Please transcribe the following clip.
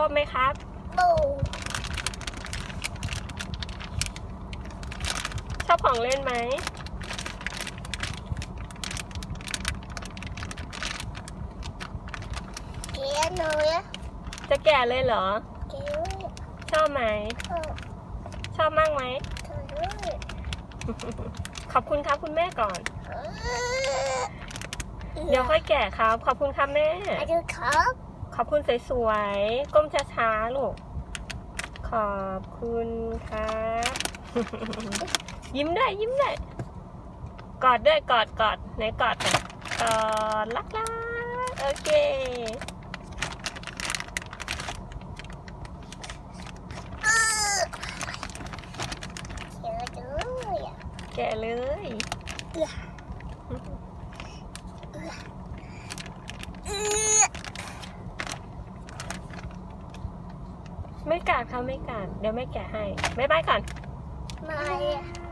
อบไหมครับบูชอบของเล่นไหม เกียร์หนูอะจะแก่เลยเหรอ เกียร์ชอบไหม เออชอบมากไหม เธอด้วยขอบคุณครับคุณแม่ก่อน เออเดี๋ยวค่อยแก่ครับ ขอบคุณครับแม่มาดูครับ ขอบคุณสวยๆ ก้มช้าๆ ลูก ขอบคุณครับ ยิ้มได้ยิ้มได้ กอดด้วยกอดกอดไหนกอดหน่อยกอดรักรักโอเคเออเกียร์ด้วยอะแก่เลย เออเออ ไม่กัดเขาไม่กัดเดี๋ยวไม่แกะให้บ๊ายบายก่อนมาอะ